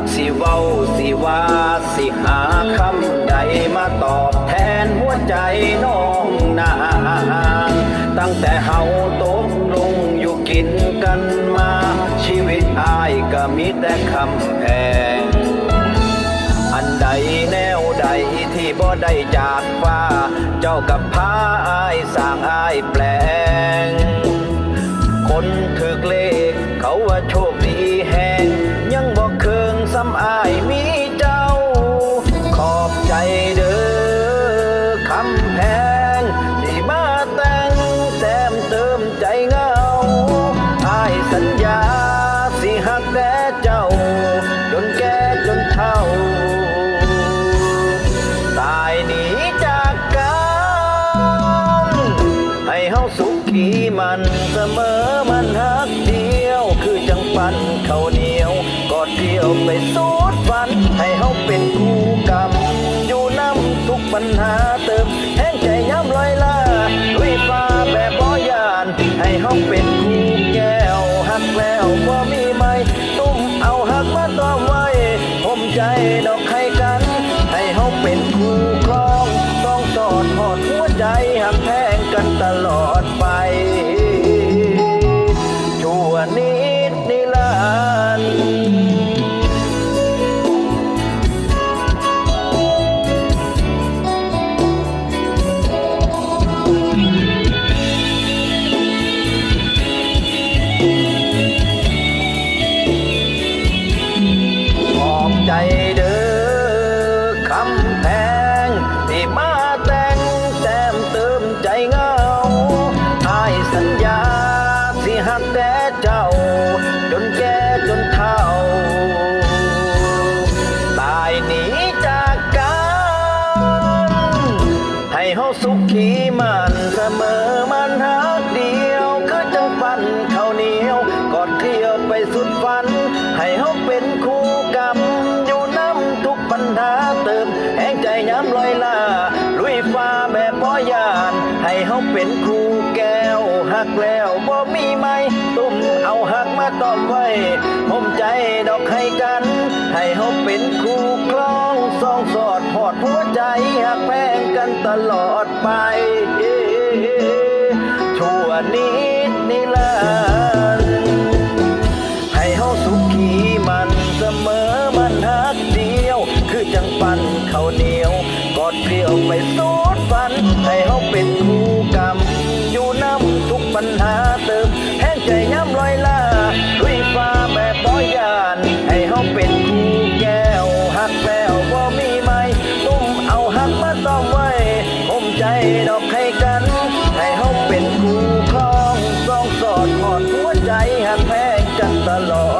ากสิเว้าสิว่าสิหาคำใดมาตอบแทนหัวใจน้องนางตั้งแต่เฮาตกลงอยู่กินกันมา ชีวิตอายก็มีแต่คำแพงอันใดแนวใดที่บ่ได้จากฟ้า เจ้ากับพาอายสร้างอายแปลง คนเลข เฮาสุขีมันเสมอมันฮักเดียว คือจังปันเขาเหนียวกอดเดียวไปสูดฝัน ให้เฮาเป็นคู่กรรม อยู่น้ำทุกปัญหาเติมแห้งใจย้ำลอยล่าลุยฟ้าแบบบ่ยาน ให้เฮาเป็น มันเสมอมันหักเดียวคือจังปันข้าวเหนียวกอดเที่ยวไปสุดฝัน ให้เฮาเป็นคู่กรรมอยู่น้ำทุกปัญหาเติมแห่งใจย้ำลอยล่าลุยฟ้าแบบบ่ยานให้เฮาเป็นคู่แก้วหักแล้วบ่มีไม่ตุ้มเอาหักมาต้อมไว้ผมใจดอกให้กัน ให้เฮาเป็นคู่ครองสองสอดหอดหัวใจหักแพง กันตลอดไป ชั่วนิดนิรันดร์ให้เฮาสุขีมันเสมอมันหักเดียว คือจังปันข้าวเหนียว กอดเกลียวไปสูดฝัน ให้เฮาเป็นคู่กรรม อยู่น้ำทุกปัญหาเติม ดอกให้กัน ให้เฮาเป็นคู่ครองสองสอดหอดหัวใจหักแพงกันตลอด